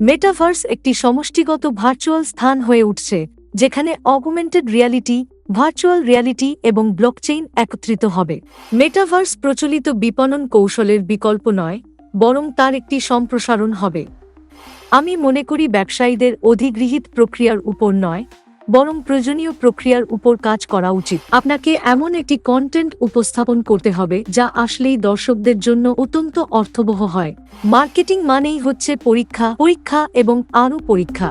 Metaverse একটি সমষ্টিগত virtual স্থান হয়ে উঠছে, যেখানে অগুমেন্টেড রিয়ালিটি ভার্চুয়াল রিয়ালিটি এবং ব্লকচেইন একত্রিত হবে। মেটাভার্স প্রচলিত বিপণন কৌশলের বিকল্প নয়, বরং তার একটি সম্প্রসারণ হবে। আমি মনে করি ব্যবসায়ীদের অধিগৃহীত প্রক্রিয়ার উপর নয় বরং প্রয়োজনীয় প্রক্রিয়ার উপর কাজ করা উচিত। আপনাকে এমন একটি কন্টেন্ট উপস্থাপন করতে হবে, যা আসলেই দর্শকদের জন্য অত্যন্ত অর্থবহ হয়। মার্কেটিং মানেই হচ্ছে পরীক্ষা পরীক্ষা এবং আরও পরীক্ষা।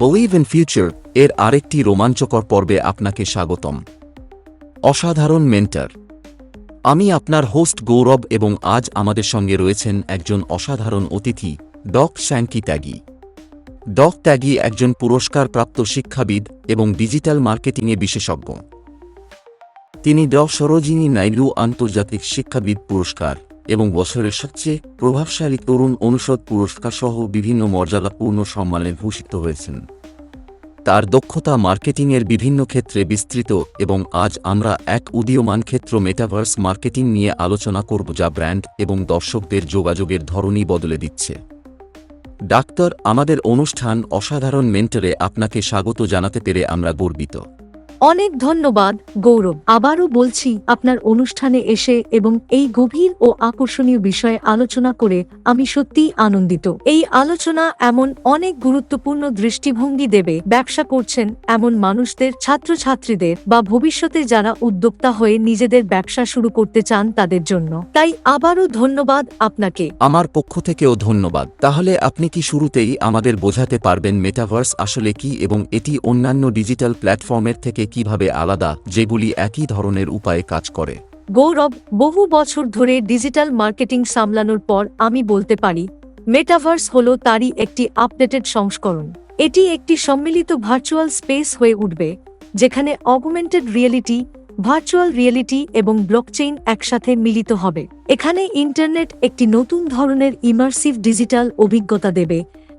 বিলিভ ইন ফিউচার এর আরেকটি রোমাঞ্চকর পর্বে আপনাকে স্বাগতম। অসাধারণ মেন্টার আমি আপনার হোস্ট গৌরব এবং আজ আমাদের সঙ্গে রয়েছেন একজন অসাধারণ অতিথি, ডক শ্যাঙ্কি ত্যাগী। ডক ত্যাগী একজন পুরস্কারপ্রাপ্ত শিক্ষাবিদ এবং ডিজিটাল মার্কেটিংয়ে বিশেষজ্ঞ। তিনি ড সরোজিনী নাইডু আন্তর্জাতিক শিক্ষাবিদ পুরস্কার এবং বছরের সবচেয়ে প্রভাবশালী তরুণ অনুষদ পুরস্কার সহ বিভিন্ন মর্যাদাপূর্ণ সম্মানে ভূষিত হয়েছেন। তার দক্ষতা মার্কেটিংয়ের বিভিন্ন ক্ষেত্রে বিস্তৃত এবং আজ আমরা এক উদীয়মান ক্ষেত্র মেটাভার্স মার্কেটিং নিয়ে আলোচনা করব যা ব্র্যান্ড এবং দর্শকদের যোগাযোগের ধরনই বদলে দিচ্ছে। ডাক্তার, আমাদের অনুষ্ঠান অসাধারণ মেন্টরে আপনাকে স্বাগত জানাতে পেরে আমরা গর্বিত। অনেক ধন্যবাদ, গৌরব। আবারও বলছি, আপনার অনুষ্ঠানে এসে এবং এই গভীর ও আকর্ষণীয় বিষয়ে আলোচনা করে আমি সত্যিই আনন্দিত। এই আলোচনা এমন অনেক গুরুত্বপূর্ণ দৃষ্টিভঙ্গি দেবে, ব্যবসা করছেন এমন মানুষদের, ছাত্রছাত্রীদের বা ভবিষ্যতে যারা উদ্যোক্তা হয়ে নিজেদের ব্যবসা শুরু করতে চান তাদের জন্য। তাই আবারও ধন্যবাদ আপনাকে। আমার পক্ষ থেকেও ধন্যবাদ। তাহলে আপনি কি শুরুতেই আমাদের বোঝাতে পারবেন মেটাভার্স আসলে কি এবং এটি অন্যান্য ডিজিটাল প্ল্যাটফর্মের থেকে কীভাবে আলাদা, যেগুলি একই ধরনের উপায়ে কাজ করে। গৌরব, বহু বছর ধরে ডিজিটাল মার্কেটিং সামলানোর পর আমি বলতে পারি, মেটাভার্স হল তারই একটি আপডেটেড সংস্করণ। এটি একটি সম্মিলিত ভার্চুয়াল স্পেস হয়ে উঠবে, যেখানে অগুমেন্টেড রিয়েলিটি, ভার্চুয়াল রিয়েলিটি এবং ব্লকচেইন একসাথে মিলিত হবে। এখানে ইন্টারনেট একটি নতুন ধরনের ইমার্সিভ ডিজিটাল অভিজ্ঞতা দেবে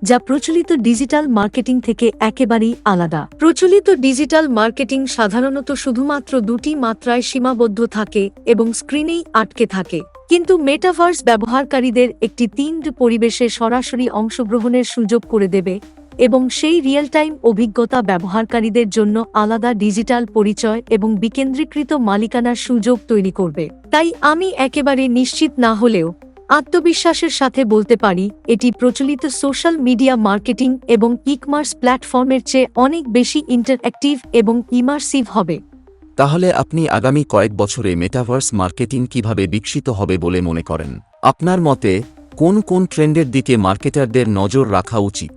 যা প্রচলিত ডিজিটাল মার্কেটিং থেকে একেবারেই আলাদা। প্রচলিত ডিজিটাল মার্কেটিং সাধারণত শুধুমাত্র দুটি মাত্রায় সীমাবদ্ধ থাকে এবং স্ক্রিনেই আটকে থাকে। কিন্তু মেটাভার্স ব্যবহারকারীদের একটি তিন পরিবেশে সরাসরি অংশগ্রহণের সুযোগ করে দেবে এবং সেই রিয়েল টাইম অভিজ্ঞতা ব্যবহারকারীদের জন্য আলাদা ডিজিটাল পরিচয় এবং বিকেন্দ্রীকৃত মালিকানার সুযোগ তৈরি করবে। তাই আমি একেবারে নিশ্চিত না হলেও আত্মবিশ্বাসের সাথে বলতে পারি এটি প্রচলিত সোশ্যাল মিডিয়া মার্কেটিং এবং ইকমার্স প্ল্যাটফর্মের চেয়ে অনেক বেশি ইন্টারঅ্যাক্টিভ এবং ইমার্সিভ হবে। তাহলে আপনি আগামী কয়েক বছরে মেটাভার্স মার্কেটিং কীভাবে বিকশিত হবে বলে মনে করেন? আপনার মতে কোন কোন ট্রেন্ডের দিকে মার্কেটারদের নজর রাখা উচিত?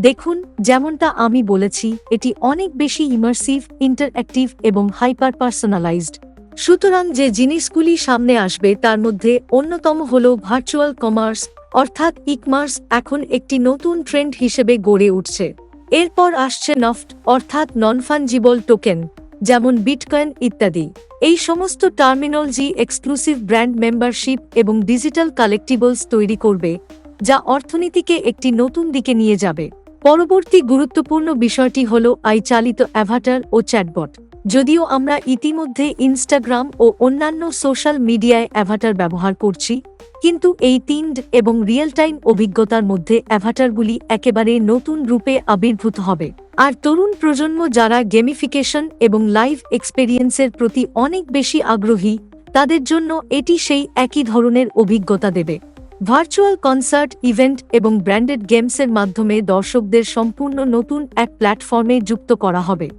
দেখুন যেমনটা আমি বলেছি এটি অনেক বেশি ইমার্সিভ ইন্টারঅ্যাক্টিভ এবং হাইপার পার্সোনালাইজড। সুতরাং যে জিনিসগুলি সামনে আসবে তার মধ্যে অন্যতম হল ভার্চুয়াল কমার্স অর্থাৎ ইকমার্স এখন একটি নতুন ট্রেন্ড হিসেবে গড়ে উঠছে। এরপর আসছে নফট, অর্থাৎ নন ফানজিবল টোকেন যেমন বিটকয়েন ইত্যাদি। এই সমস্ত টার্মিনোলজি এক্সক্লুসিভ ব্র্যান্ড মেম্বারশিপ এবং ডিজিটাল কালেক্টিবলস তৈরি করবে, যা অর্থনীতিকে একটি নতুন দিকে নিয়ে যাবে। পরবর্তী গুরুত্বপূর্ণ বিষয়টি হল আই চালিত অ্যাভাটার ও চ্যাটবট। যদিও আমরা ইতিমধ্যে ইনস্টাগ্রাম ও অন্যান্য সোশ্যাল মিডিয়ায় অ্যাভাটার ব্যবহার করছি, কিন্তু এই তিন্ড এবং রিয়েল টাইম অভিজ্ঞতার মধ্যে অ্যাভাটারগুলি একেবারে নতুন রূপে আবির্ভূত হবে। আর তরুণ প্রজন্ম যারা গেমিফিকেশন এবং লাইভ এক্সপেরিয়েন্সের প্রতি অনেক বেশি আগ্রহী, তাদের জন্য এটি সেই একই ধরনের অভিজ্ঞতা দেবে। ভার্চুয়াল কনসার্ট ইভেন্ট এবং ব্র্যান্ডেড গেমসের মাধ্যমে দর্শকদের সম্পূর্ণ নতুন এক প্ল্যাটফর্মে যুক্ত করা হবে।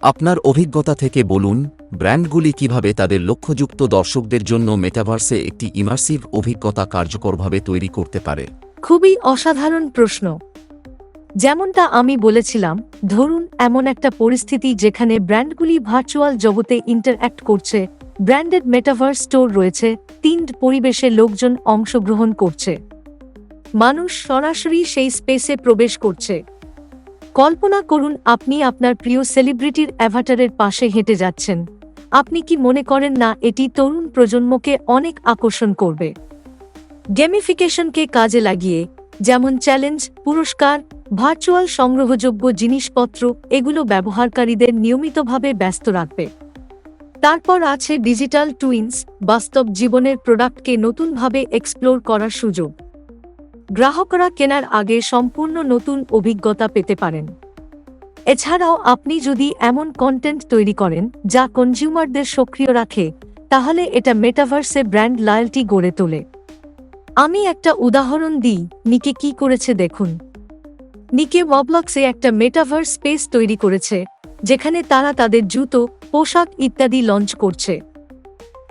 আপনার অভিজ্ঞতা থেকে বলুন ব্র্যান্ডগুলি কীভাবে তাদের লক্ষ্যযুক্ত দর্শকদের জন্য মেটাভার্সে একটি ইমার্সিভ অভিজ্ঞতা কার্যকরভাবে তৈরি করতে পারে? খুবই অসাধারণ প্রশ্ন। যেমনটা আমি বলেছিলাম ধরুন এমন একটা পরিস্থিতি যেখানে ব্র্যান্ডগুলি ভার্চুয়াল জগতে ইন্টারঅ্যাক্ট করছে ব্র্যান্ডেড মেটাভার্স স্টোর রয়েছে তিন পরিবেশে লোকজন অংশগ্রহণ করছে। মানুষ সরাসরি সেই স্পেসে প্রবেশ করছে। কল্পনা করুন, আপনি আপনার প্রিয় সেলিব্রিটির অ্যাভাটারের পাশে হেঁটে যাচ্ছেন। আপনি কি মনে করেন, না, এটি তরুণ প্রজন্মকে অনেক আকর্ষণ করবে? গেমিফিকেশনকে কাজে লাগিয়ে, যেমন চ্যালেঞ্জ, পুরস্কার, ভার্চুয়াল সংগ্রহযোগ্য জিনিসপত্র, এগুলো ব্যবহারকারীদের নিয়মিতভাবে ব্যস্ত রাখবে। তারপর আছে ডিজিটাল টুইন্স, বাস্তব জীবনের প্রোডাক্টকে নতুনভাবে এক্সপ্লোর করার সুযোগ। গ্রাহকরা কেনার আগে সম্পূর্ণ নতুন অভিজ্ঞতা পেতে পারেন। এছাড়াও আপনি যদি এমন কন্টেন্ট তৈরি করেন, যা কনজিউমারদের সক্রিয় রাখে, তাহলে এটা মেটাভার্সে ব্র্যান্ড লয়্যালটি গড়ে তোলে। আমি একটা উদাহরণ দিই, নিকে কি করেছে দেখুন। নিকে ওয়াবলক্সে একটা মেটাভার্স স্পেস তৈরি করেছে, যেখানে তারা তাদের জুতো পোশাক ইত্যাদি লঞ্চ করছে।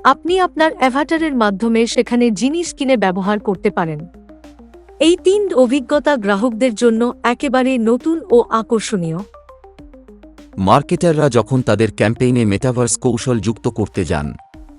আপনি আপনার অ্যাভাটারের মাধ্যমে সেখানে জিনিস কিনে ব্যবহার করতে পারেন। এই তিন অভিজ্ঞতা গ্রাহকদের জন্য একেবারে নতুন ও আকর্ষণীয়। মার্কেটাররা যখন তাদের ক্যাম্পেইনে মেটাভার্স কৌশল যুক্ত করতে যান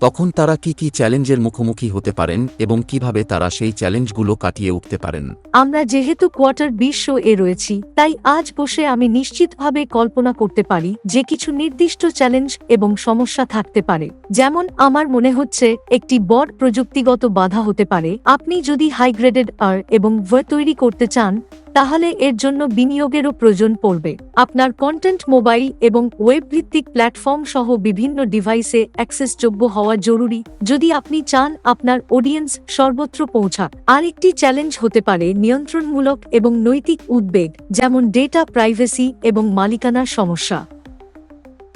তখন তারা কি কি চ্যালেঞ্জের মুখোমুখি হতে পারেন এবং কীভাবে তারা সেই চ্যালেঞ্জগুলো কাটিয়ে উঠতে পারেন? আমরা যেহেতু কোয়ার্টার বিশ শো এ রয়েছি, তাই আজ বসে আমি নিশ্চিতভাবে কল্পনা করতে পারি যে কিছু নির্দিষ্ট চ্যালেঞ্জ এবং সমস্যা থাকতে পারে। যেমন আমার মনে হচ্ছে, একটি বড় প্রযুক্তিগত বাধা হতে পারে। আপনি যদি হাই গ্রেডেড আর এবং ভয় তৈরি করতে চান তাহলে এর জন্য বিনিয়োগেরও প্রয়োজন পড়বে। আপনার কন্টেন্ট মোবাইল এবং ওয়েব ভিত্তিক প্ল্যাটফর্ম সহ বিভিন্ন ডিভাইসে অ্যাক্সেসযোগ্য হওয়া জরুরি। যদি আপনি চান আপনার অডিয়েন্স সর্বত্র পৌঁছাক, আরেকটি চ্যালেঞ্জ হতে পারে নিয়ন্ত্রণমূলক এবং নৈতিক উদ্বেগ, যেমন ডেটা প্রাইভেসি এবং মালিকানার সমস্যা।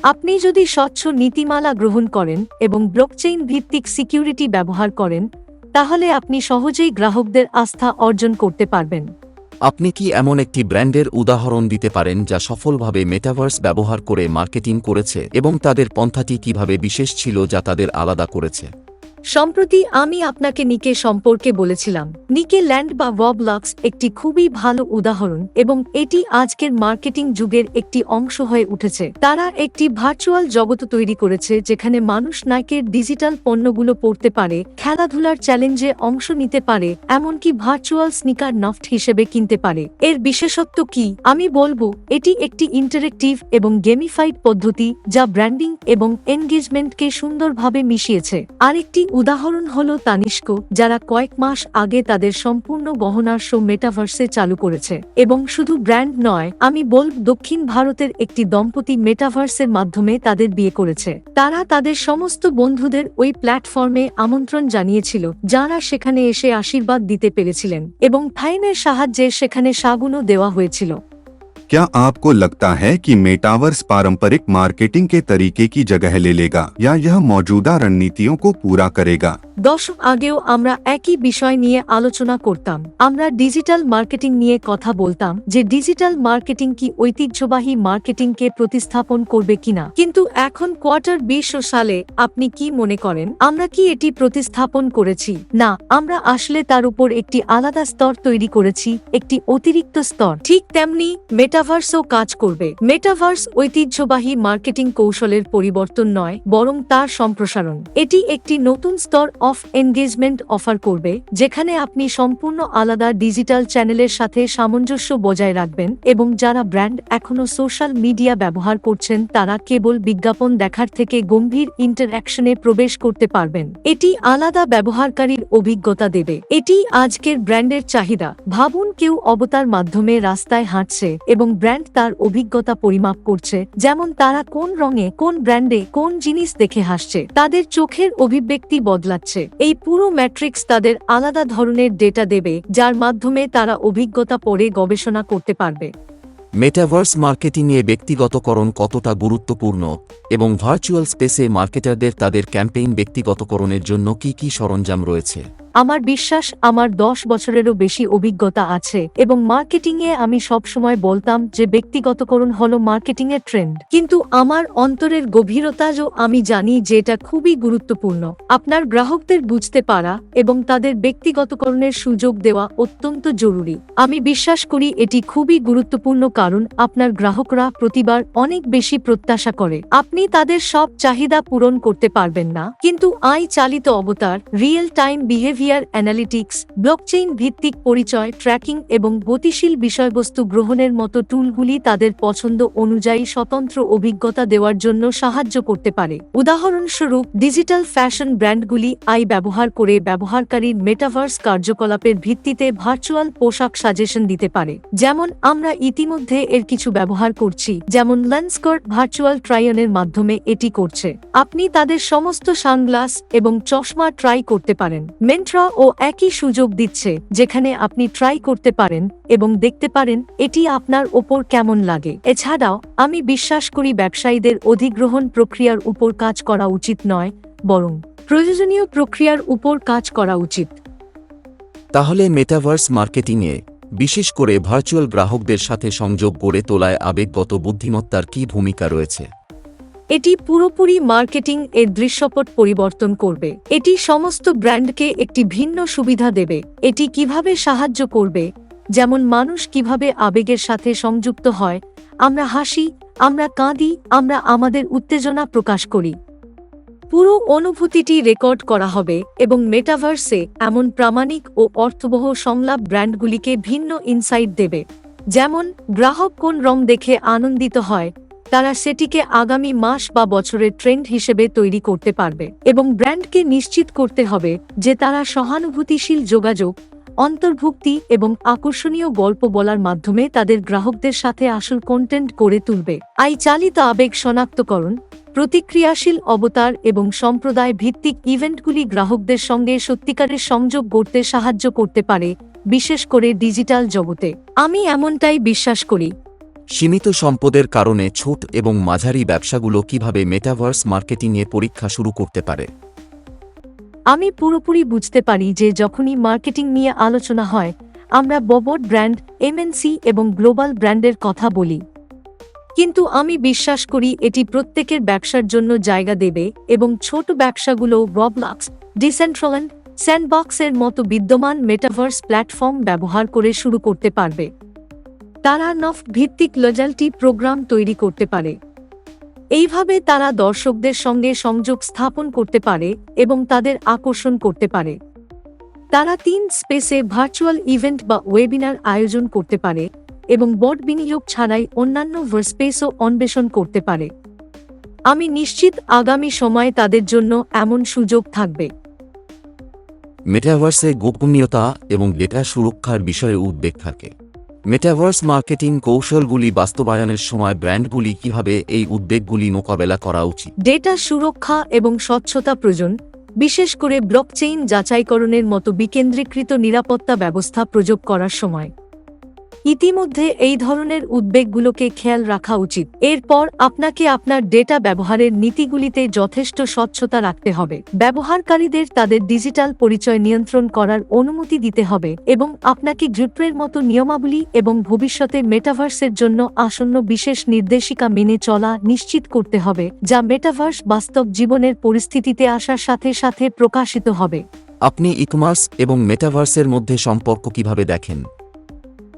আপনি যদি স্বচ্ছ নীতিমালা গ্রহণ করেন এবং ব্লকচেইন ভিত্তিক সিকিউরিটি ব্যবহার করেন, তাহলে আপনি সহজেই গ্রাহকদের আস্থা অর্জন করতে পারবেন। আপনি কি এমন একটি ব্র্যান্ডের উদাহরণ দিতে পারেন যা সফলভাবে মেটাভার্স ব্যবহার করে মার্কেটিং করেছে এবং তাদের পন্থাটি কীভাবে বিশেষ ছিল যা তাদের আলাদা করেছে? সম্প্রতি আমি আপনাকে নিকে সম্পর্কে বলেছিলাম। নিকে ল্যান্ড বা ওয়াবলক্স একটি খুবই ভালো উদাহরণ এবং এটি আজকের মার্কেটিং যুগের একটি অংশ হয়ে উঠেছে। তারা একটি ভার্চুয়াল জগৎ তৈরি করেছে যেখানে মানুষ নাইকের ডিজিটাল পণ্যগুলো পড়তে পারে, খেলাধুলার চ্যালেঞ্জে অংশ নিতে পারে, এমনকি ভার্চুয়াল স্নিকার নফট হিসেবে কিনতে পারে। এর বিশেষত্ব কি? আমি বলব, এটি একটি ইন্টারেক্টিভ এবং গেমিফাইড পদ্ধতি যা ব্র্যান্ডিং এবং এনগেজমেন্টকে সুন্দরভাবে মিশিয়েছে। আরেকটি উদাহরণ হল তানিষ্ক, যারা কয়েক মাস আগে তাদের সম্পূর্ণ গহনার শো মেটাভার্সে চালু করেছে। এবং শুধু ব্র্যান্ড নয়, আমি বলব দক্ষিণ ভারতের একটি দম্পতি মেটাভার্সের মাধ্যমে তাদের বিয়ে করেছে। তারা তাদের সমস্ত বন্ধুদের ওই প্ল্যাটফর্মে আমন্ত্রণ জানিয়েছিল, যারা সেখানে এসে আশীর্বাদ দিতে পেরেছিলেন। এবং ফাইনের সাহায্যে সেখানে সাগুনও দেওয়া হয়েছিল। क्या आपको लगता है कि मेटावर्स पारंपरिक मार्केटिंग के तरीके की जगह ले लेगा या यह मौजूदा रणनीतियों को पूरा करेगा? দশক আগেও আমরা একই বিষয় নিয়ে আলোচনা করতাম। আমরা ডিজিটাল মার্কেটিং নিয়ে কথা বলতাম যে ডিজিটাল মার্কেটিং কি ঐতিহ্যবাহী মার্কেটিংকে প্রতিস্থাপন করবে কিনা। কিন্তু এখন কোয়ার্টার বিশ সালে আপনি কি মনে করেন? আমরা কি এটি প্রতিস্থাপন করেছি? না, আমরা আসলে তার উপর একটি আলাদা স্তর তৈরি করেছি, একটি অতিরিক্ত স্তর। ঠিক তেমনি মেটাভার্সও কাজ করবে। মেটাভার্স ঐতিহ্যবাহী মার্কেটিং কৌশলের পরিবর্তন নয়, বরং তার সম্প্রসারণ। এটি একটি নতুন স্তর অফ এনগেজমেন্ট অফার করবে, যেখানে আপনি সম্পূর্ণ আলাদা ডিজিটাল চ্যানেলের সাথে সামঞ্জস্য বজায় রাখবেন এবং যারা ব্র্যান্ড এখনও সোশ্যাল মিডিয়া ব্যবহার করছেন, তারা কেবল বিজ্ঞাপন দেখার থেকে গম্ভীর ইন্টারঅ্যাকশনে প্রবেশ করতে পারবেন। এটি আলাদা ব্যবহারকারীর অভিজ্ঞতা দেবে। এটি আজকের ব্র্যান্ডের চাহিদা। ভাবুন কেউ অবতার মাধ্যমে রাস্তায় হাঁটছে এবং ব্র্যান্ড তার অভিজ্ঞতা পরিমাপ করছে, যেমন তারা কোন রঙে, কোন ব্র্যান্ডে কোন জিনিস দেখে হাসছে। তাদের চোখের অভিব্যক্তি বদলাচ্ছে। এই পুরো ম্যাট্রিক্স তাদের আলাদা ধরনের ডেটা দেবে, যার মাধ্যমে তারা অভিজ্ঞতা পড়ে গবেষণা করতে পারবে। মেটাভার্স মার্কেটিং মার্কেটিংয়ে ব্যক্তিগতকরণ কতটা গুরুত্বপূর্ণ এবং ভার্চুয়াল স্পেসে মার্কেটারদের তাদের ক্যাম্পেইন ব্যক্তিগতকরণের জন্য কি কি সরঞ্জাম রয়েছে? আমার বিশ্বাস, আমার দশ বছরেরও বেশি অভিজ্ঞতা আছে এবং মার্কেটিংয়ে আমি সবসময় বলতাম যে ব্যক্তিগতকরণ হল মার্কেটিংয়ের ট্রেন্ড। কিন্তু আমার অন্তরের গভীরতাজও আমি জানি যে এটা খুবই গুরুত্বপূর্ণ। আপনার গ্রাহকদের বুঝতে পারা এবং তাদের ব্যক্তিগতকরণের সুযোগ দেওয়া অত্যন্ত জরুরি। আমি বিশ্বাস করি এটি খুবই গুরুত্বপূর্ণ কারণ আপনার গ্রাহকরা প্রতিবার অনেক বেশি প্রত্যাশা করে। আপনি তাদের সব চাহিদা পূরণ করতে পারবেন না। কিন্তু আই চালিত অবতার, real time behaviour behaviour analytics, blockchain ভিত্তিক পরিচয়, ট্র্যাকিং এবং গতিশীল বিষয়বস্তু গ্রহণের মতো টুলগুলি তাদের পছন্দ অনুযায়ী স্বতন্ত্র অভিজ্ঞতা দেওয়ার জন্য সাহায্য করতে পারে। উদাহরণস্বরূপ, ডিজিটাল ফ্যাশন ব্র্যান্ডগুলি আই ব্যবহার করে ব্যবহারকারীর মেটাভার্স কার্যকলাপের ভিত্তিতে ভার্চুয়াল পোশাক সাজেশন দিতে পারে। যেমন, আমরা ইতিমধ্যে এর কিছু ব্যবহার করছি, যেমন লেন্সকর্ট ভার্চুয়াল ট্রায়নের মাধ্যমে এটি করছে। আপনি তাদের সমস্ত সানগ্লাস এবং চশমা ট্রাই করতে পারেন। মেন্ট্রা ও একই সুযোগ দিচ্ছে, যেখানে আপনি ট্রাই করতে পারেন এবং দেখতে পারেন এটি আপনার ওপর কেমন লাগে। এছাড়াও, আমি বিশ্বাস করি ব্যবসায়ীদের অধিগ্রহণ প্রক্রিয়ার উপর কাজ করা উচিত নয়, বরং প্রয়োজনীয় প্রক্রিয়ার উপর কাজ করা উচিত। তাহলে মেটাভার্স মার্কেটিংয়ে বিশেষ করে ভার্চুয়াল গ্রাহকদের সাথে সংযোগ গড়ে তোলায় আবেগগত বুদ্ধিমত্তার কী ভূমিকা রয়েছে? এটি পুরোপুরি মার্কেটিং এর দৃশ্যপট পরিবর্তন করবে। এটি সমস্ত ব্র্যান্ডকে একটি ভিন্ন সুবিধা দেবে। এটি কীভাবে সাহায্য করবে? যেমন মানুষ কীভাবে আবেগের সাথে সংযুক্ত হয়। আমরা হাসি, আমরা কাঁদি, আমরা আমাদের উত্তেজনা প্রকাশ করি। পুরো অনুভূতিটি রেকর্ড করা হবে এবং মেটাভার্সে এমন প্রামাণিক ও অর্থবহ সংলাপ ব্র্যান্ডগুলিকে ভিন্ন ইনসাইট দেবে। যেমন, গ্রাহক কোন রং দেখে আনন্দিত হয় তারা সেটিকে আগামী মাস বা বছরের ট্রেন্ড হিসেবে তৈরি করতে পারবে এবং ব্র্যান্ডকে নিশ্চিত করতে হবে যে তারা সহানুভূতিশীল যোগাযোগ, অন্তর্ভুক্তি এবং আকর্ষণীয় গল্প বলার মাধ্যমে তাদের গ্রাহকদের সাথে আসল কন্টেন্ট করে তুলবে। আই চালিত আবেগ শনাক্তকরণ, প্রতিক্রিয়াশীল অবতার এবং সম্প্রদায় ভিত্তিক ইভেন্টগুলি গ্রাহকদের সঙ্গে সত্যিকারের সংযোগ গড়তে সাহায্য করতে পারে, বিশেষ করে ডিজিটাল জগতে। আমি এমনটাই বিশ্বাস করি সীমিত সম্পদের কারণে ছোট এবং মাঝারি ব্যবসাগুলো কীভাবে মেটাভার্স মার্কেটিংয়ে পরীক্ষা শুরু করতে পারে? আমি পুরোপুরি বুঝতে পারি যে যখনই মার্কেটিং নিয়ে আলোচনা হয়, আমরা ববট ব্র্যান্ড এমএনসি এবং গ্লোবাল ব্র্যান্ডের কথা বলি। কিন্তু আমি বিশ্বাস করি এটি প্রত্যেকের ব্যবসার জন্য জায়গা দেবে এবং ছোট ব্যবসাগুলো রবলাক্স ডিসেন্ট্রল্যান্ড স্যান্ডবক্সের মতো বিদ্যমান মেটাভার্স প্ল্যাটফর্ম ব্যবহার করে শুরু করতে পারবে। তারা নফ ভিত্তিক লজালটি প্রোগ্রাম তৈরি করতে পারে। এইভাবে তারা দর্শকদের সঙ্গে সংযোগ স্থাপন করতে পারে এবং তাদের আকর্ষণ করতে পারে। তারা তিন স্পেসে ভার্চুয়াল ইভেন্ট বা ওয়েবিনার আয়োজন করতে পারে এবং বট বিনিয়োগ ছাড়াই অন্যান্য স্পেসও অন্বেষণ করতে পারে। আমি নিশ্চিত আগামী সময়ে তাদের জন্য এমন সুযোগ থাকবে। মেটাভার্সে গোপনীয়তা এবং ডেটা সুরক্ষার বিষয়ে উদ্বেগ থাকে। মেটাভার্স মার্কেটিং কৌশলগুলি বাস্তবায়নের সময় ব্র্যান্ডগুলি কীভাবে এই উদ্বেগগুলি মোকাবেলা করা উচিত? ডেটা সুরক্ষা এবং স্বচ্ছতা প্রয়োজন, বিশেষ করে ব্লকচেইন যাচাইকরণের মতো বিকেন্দ্রীকৃত নিরাপত্তা ব্যবস্থা প্রয়োগ করার সময়। ইতিমধ্যে এই ধরনের উদ্বেগগুলোকে খেয়াল রাখা উচিত। এরপর আপনাকে আপনার ডেটা ব্যবহারের নীতিগুলিতে যথেষ্ট স্বচ্ছতা রাখতে হবে। ব্যবহারকারীদের তাদের ডিজিটাল পরিচয় নিয়ন্ত্রণ করার অনুমতি দিতে হবে এবং আপনাকে গ্রুপের মতো নিয়মাবলী এবং ভবিষ্যতে মেটাভার্সের জন্য আসন্ন বিশেষ নির্দেশিকা মেনে চলা নিশ্চিত করতে হবে, যা মেটাভার্স বাস্তব জীবনের পরিস্থিতিতে আসার সাথে সাথে প্রকাশিত হবে। আপনি ইকমার্স এবং মেটাভার্সের মধ্যে সম্পর্ক কীভাবে দেখেন?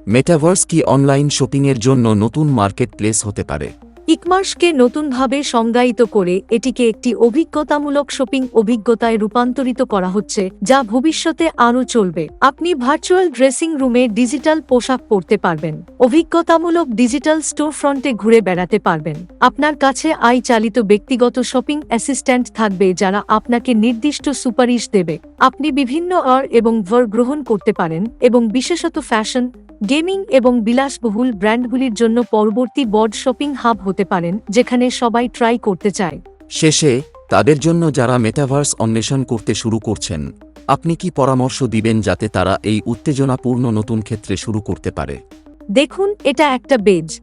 মেটাভার্স কি অনলাইন শপিংয়ের জন্য নতুন মার্কেট প্লেস হতে পারে? ইকমার্সকে নতুনভাবে সংজ্ঞায়িত করে এটিকে একটি অভিজ্ঞতামূলক শপিং অভিজ্ঞতায় রূপান্তরিত করা হচ্ছে, যা ভবিষ্যতে আরও চলবে। আপনি ভার্চুয়াল ড্রেসিং রুমে ডিজিটাল পোশাক পরতে পারবেন, অভিজ্ঞতামূলক ডিজিটাল স্টোর ফ্রন্টে ঘুরে বেড়াতে পারবেন। আপনার কাছে আই চালিত ব্যক্তিগত শপিং অ্যাসিস্ট্যান্ট থাকবে যারা আপনাকে নির্দিষ্ট সুপারিশ দেবে। আপনি বিভিন্ন অর এবং ভর গ্রহণ করতে পারেন এবং বিশেষত ফ্যাশন, গেমিং এবং বিলাসবহুল ব্র্যান্ডগুলির জন্য পরবর্তী বড শপিং হাব হতে পারেন যেখানে সবাই ট্রাই করতে চায়। শেষে তাদের জন্য যারা মেটাভার্স অন্বেষণ করতে শুরু করছেন আপনি কি পরামর্শ দিবেন যাতে তারা এই উত্তেজনাপূর্ণ নতুন ক্ষেত্রে শুরু করতে পারে? দেখুন এটা একটা বেজ।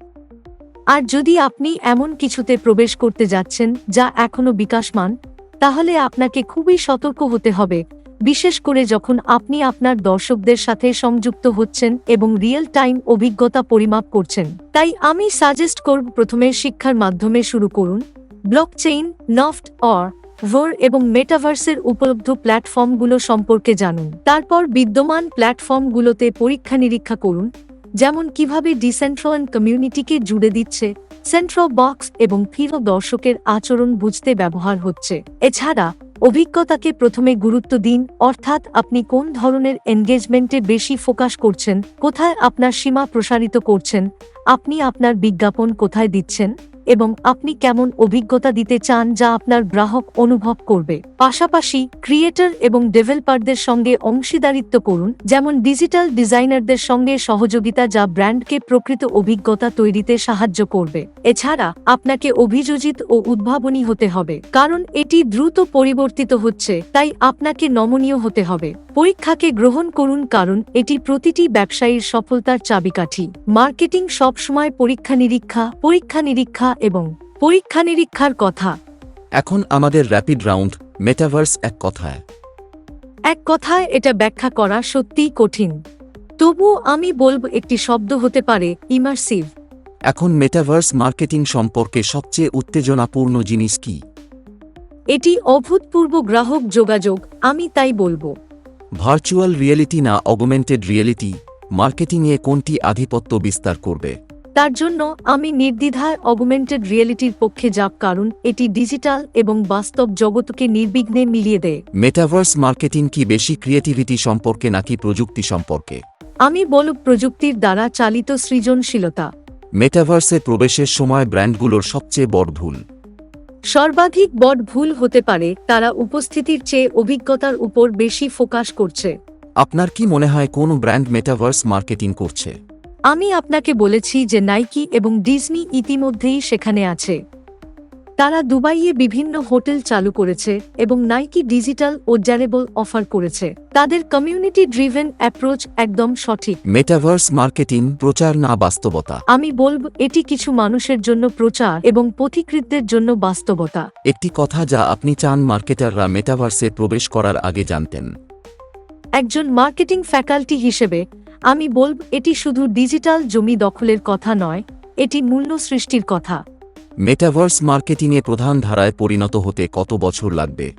আর যদি আপনি এমন কিছুতে প্রবেশ করতে যাচ্ছেন যা এখনও বিকাশমান তাহলে আপনাকে খুবই সতর্ক হতে হবে। বিশেষ করে যখন আপনি আপনার দর্শকদের সাথে সংযুক্ত হচ্ছেন এবং রিয়েল টাইম অভিজ্ঞতা পরিমাপ করছেন। তাই আমি সাজেস্ট করব প্রথমে শিক্ষার মাধ্যমে শুরু করুন। ব্লক চেইন নফট অর ভোর এবং মেটাভার্সের উপলব্ধ প্ল্যাটফর্মগুলো সম্পর্কে জানুন। তারপর বিদ্যমান প্ল্যাটফর্মগুলোতে পরীক্ষা নিরীক্ষা করুন, যেমন কীভাবে ডিসেন্ট্রাল কমিউনিটিকে জুড়ে দিচ্ছে সেন্ট্রাল বক্স এবং ফিরো দর্শকের আচরণ বুঝতে ব্যবহার হচ্ছে। এছাড়া, অভিজ্ঞতাকে প্রথমে গুরুত্ব দিন, অর্থাৎ আপনি কোন ধরনের এনগেজমেন্টে বেশি ফোকাস করছেন, কোথায় আপনার সীমা প্রসারিত করছেন, আপনি আপনার বিজ্ঞাপন কোথায় দিচ্ছেন। এবং আপনি কেমন অভিজ্ঞতা দিতে চান যা আপনার গ্রাহক অনুভব করবে। পাশাপাশি ক্রিয়েটর এবং ডেভেলপারদের সঙ্গে অংশীদারিত্ব করুন, যেমন ডিজিটাল ডিজাইনারদের সঙ্গে সহযোগিতা যা ব্র্যান্ডকে প্রকৃত অভিজ্ঞতা তৈরিতে সাহায্য করবে। এছাড়া আপনাকে অভিযোজিত ও উদ্ভাবনী হতে হবে, কারণ এটি দ্রুত পরিবর্তিত হচ্ছে, তাই আপনাকে নমনীয় হতে হবে। পরীক্ষাকে গ্রহণ করুন, কারণ এটি প্রতিটি ব্যবসায়ীর সফলতার চাবিকাঠি। মার্কেটিং সবসময় পরীক্ষা নিরীক্ষা পরীক্ষা নিরীক্ষা এবং পরীক্ষা নিরীক্ষার কথা। এখন আমাদের র্যাপিড রাউন্ড মেটাভার্স এক কথায়। এক কথায় এটা ব্যাখ্যা করা সত্যিই কঠিন। তবুও আমি বলব একটি শব্দ হতে পারে ইমার্সিভ এখন মেটাভার্স মার্কেটিং সম্পর্কে সবচেয়ে উত্তেজনাপূর্ণ জিনিস কি? এটি অভূতপূর্ব গ্রাহক যোগাযোগ আমি তাই বলব। ভার্চুয়াল রিয়েলিটি না অগমেন্টেড রিয়েলিটি মার্কেটিংয়ে কোনটি আধিপত্য বিস্তার করবে? তার জন্য আমি নির্দ্বিধায় অগুমেন্টেড রিয়েলিটির পক্ষে যাব কারণ এটি ডিজিটাল এবং বাস্তব জগৎকে নির্বিঘ্নে মিলিয়ে দেয়। মেটাভার্স মার্কেটিং কি বেশি ক্রিয়েটিভিটি সম্পর্কে নাকি প্রযুক্তি সম্পর্কে? আমি বলব প্রযুক্তির দ্বারা চালিত সৃজনশীলতা। মেটাভার্সে প্রবেশের সময় ব্র্যান্ডগুলোর সবচেয়ে বড় ভুল। সর্বাধিক বড় ভুল হতে পারে তারা উপস্থিতির চেয়ে অভিজ্ঞতার উপর বেশি ফোকাস করছে। আপনার কি মনে হয় কোন ব্র্যান্ড মেটাভার্স মার্কেটিং করছে? আমি আপনাকে বলেছি যে নাইকি এবং ডিজনি ইতিমধ্যেই সেখানে আছে। তারা দুবাইয়ে বিভিন্ন হোটেল চালু করেছে এবং নাইকি ডিজিটাল ও জ্যারেবল অফার করেছে। তাদের কমিউনিটি ড্রিভেন অ্যাপ্রোচ একদম সঠিক। মেটাভার্স মার্কেটিং প্রচার না বাস্তবতা। আমি বলব এটি কিছু মানুষের জন্য প্রচার এবং পথিকৃতদের জন্য বাস্তবতা। একটি কথা যা আপনি চান মার্কেটাররা মেটাভার্সে প্রবেশ করার আগে জানতেন। একজন মার্কেটিং ফ্যাকাল্টি হিসেবে আমি বলব এটি শুধু ডিজিটাল জমি দখলের কথা নয় এটি মূল্য সৃষ্টির কথা। মেটাভার্স মার্কেটিংয়ে প্রধান ধারায় পরিণত হতে কত বছর লাগবে?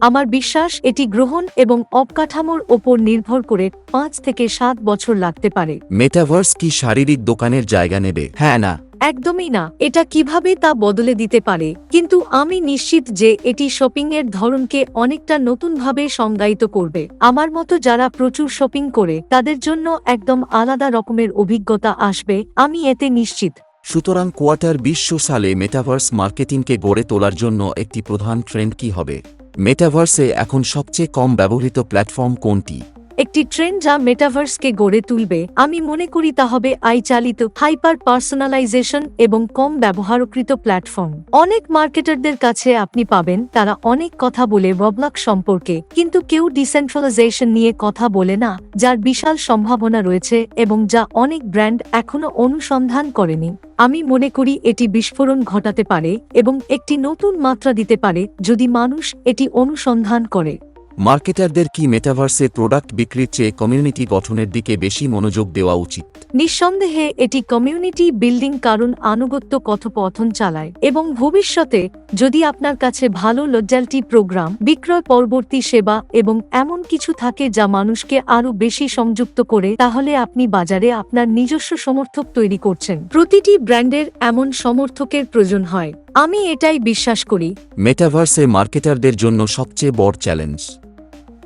আমার বিশ্বাস এটি গ্রহণ এবং অবকাঠামোর ওপর নির্ভর করে পাঁচ থেকে সাত বছর লাগতে পারে। মেটাভার্স কি শারীরিক দোকানের জায়গা নেবে? হ্যাঁ না। একদমই না। এটা কীভাবে তা বদলে দিতে পারে? কিন্তু আমি নিশ্চিত যে এটি শপিংয়ের ধরনকে অনেকটা নতুনভাবে সংজ্ঞায়িত করবে। আমার মতো যারা প্রচুর শপিং করে, তাদের জন্য একদম আলাদা রকমের অভিজ্ঞতা আসবে, আমি এতে নিশ্চিত। সুতরাং কোয়ার্টার বিশ্ব সালে মেটাভার্স মার্কেটিংকে গড়ে তোলার জন্য একটি প্রধান ট্রেন্ড কি হবে? মেটাভার্সে এখন সবচেয়ে কম ব্যবহৃত প্ল্যাটফর্ম কোনটি? একটি ট্রেন্ড যা মেটাভার্সকে গড়ে তুলবে। আমি মনে করি তা হবে আই চালিত হাইপার পার্সোনালাইজেশন এবং কম ব্যবহারকৃত প্ল্যাটফর্ম। অনেক মার্কেটারদের কাছে আপনি পাবেন, তারা অনেক কথা বলে ববলক সম্পর্কে, কিন্তু কেউ ডিসেন্ট্রালাইজেশন নিয়ে কথা বলে না, যার বিশাল সম্ভাবনা রয়েছে এবং যা অনেক ব্র্যান্ড এখনও অনুসন্ধান করেনি। আমি মনে করি এটি বিস্ফোরণ ঘটাতে পারে এবং একটি নতুন মাত্রা দিতে পারে যদি মানুষ এটি অনুসন্ধান করে। মার্কেটারদের কি মেটাভার্সে প্রোডাক্ট বিক্রির চেয়ে কমিউনিটি গঠনের দিকে বেশি মনোযোগ দেওয়া উচিত? নিঃসন্দেহে এটি কমিউনিটি বিল্ডিং কারণ আনুগত্য কথোপকথন চালায় এবং ভবিষ্যতে যদি আপনার কাছে ভালো লজ্জালটি প্রোগ্রাম বিক্রয় পরবর্তী সেবা এবং এমন কিছু থাকে যা মানুষকে আরও বেশি সংযুক্ত করে তাহলে আপনি বাজারে আপনার নিজস্ব সমর্থক তৈরি করছেন। প্রতিটি ব্র্যান্ডের এমন সমর্থকের প্রয়োজন হয়। আমি এটাই বিশ্বাস করি। মেটাভার্সে মার্কেটারদের জন্য সবচেয়ে বড় চ্যালেঞ্জ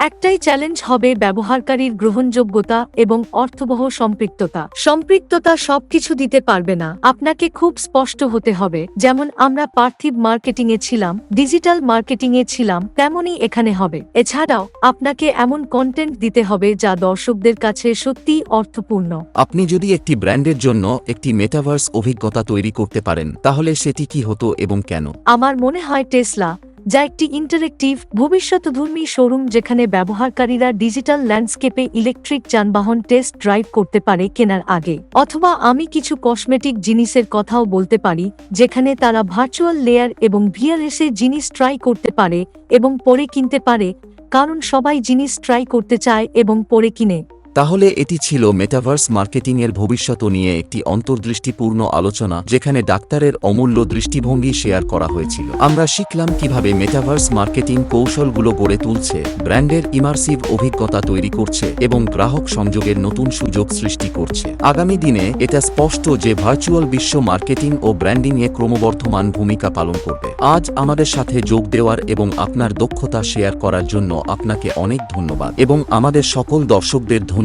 একটাই চ্যালেঞ্জ হবে ব্যবহারকারীর গ্রহণযোগ্যতা এবং অর্থবহ সম্পৃক্ততা। সম্পৃক্ততা সবকিছু দিতে পারবে না। আপনাকে খুব স্পষ্ট হতে হবে যেমন আমরা পার্থিব মার্কেটিং এ ছিলাম ডিজিটাল মার্কেটিং এ ছিলাম তেমনই এখানে হবে। এছাড়াও আপনাকে এমন কন্টেন্ট দিতে হবে যা দর্শকদের কাছে সত্যিই অর্থপূর্ণ। আপনি যদি একটি ব্র্যান্ডের জন্য একটি মেটাভার্স অভিজ্ঞতা তৈরি করতে পারেন তাহলে সেটি কি হতো এবং কেন? আমার মনে হয় টেসলা যা একটি ইন্টারেক্টিভ, ভবিষ্যৎধর্মী শোরুম যেখানে ব্যবহারকারীরা ডিজিটাল ল্যান্ডস্কেপে ইলেকট্রিক যানবাহন টেস্ট ড্রাইভ করতে পারে কেনার আগে। অথবা আমি কিছু কসমেটিক জিনিসের কথাও বলতে পারি, যেখানে তারা ভার্চুয়াল লেয়ার এবং ভিআরএসে জিনিস ট্রাই করতে পারে এবং পরে কিনতে পারে, কারণ সবাই জিনিস ট্রাই করতে চায় এবং পরে কিনে। তাহলে এটি ছিল মেটাভার্স মার্কেটিংয়ের ভবিষ্যৎ নিয়ে একটি অন্তর্দৃষ্টিপূর্ণ আলোচনা, যেখানে ডাক্তারের অমূল্য দৃষ্টিভঙ্গি শেয়ার করা হয়েছিল। আমরা শিখলাম কীভাবে মেটাভার্স মার্কেটিং কৌশলগুলো গড়ে তুলছে, ব্র্যান্ডের ইমার্সিভ অভিজ্ঞতা তৈরি করছে এবং গ্রাহক সংযোগের নতুন সুযোগ সৃষ্টি করছে। আগামী দিনে এটা স্পষ্ট যে ভার্চুয়াল বিশ্ব মার্কেটিং ও ব্র্যান্ডিং এ ক্রমবর্ধমান ভূমিকা পালন করবে। আজ আমাদের সাথে যোগ দেওয়ার এবং আপনার দক্ষতা শেয়ার করার জন্য আপনাকে অনেক ধন্যবাদ। এবং আমাদের সকল দর্শকদের ধন্যবাদ।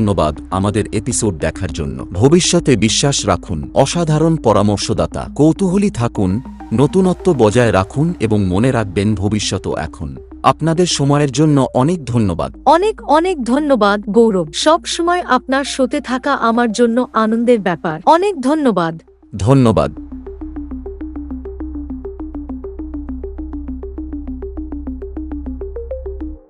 আমাদের এপিসোড দেখার জন্য। ভবিষ্যতে বিশ্বাস রাখুন অসাধারণ পরামর্শদাতা। কৌতূহলী থাকুন নতুনত্ব বজায় রাখুন এবং মনে রাখবেন ভবিষ্যতও এখন। আপনাদের সময়ের জন্য অনেক ধন্যবাদ। অনেক অনেক ধন্যবাদ গৌরব। সব সময় আপনার শোতে থাকা আমার জন্য আনন্দের ব্যাপার। অনেক ধন্যবাদ। ধন্যবাদ।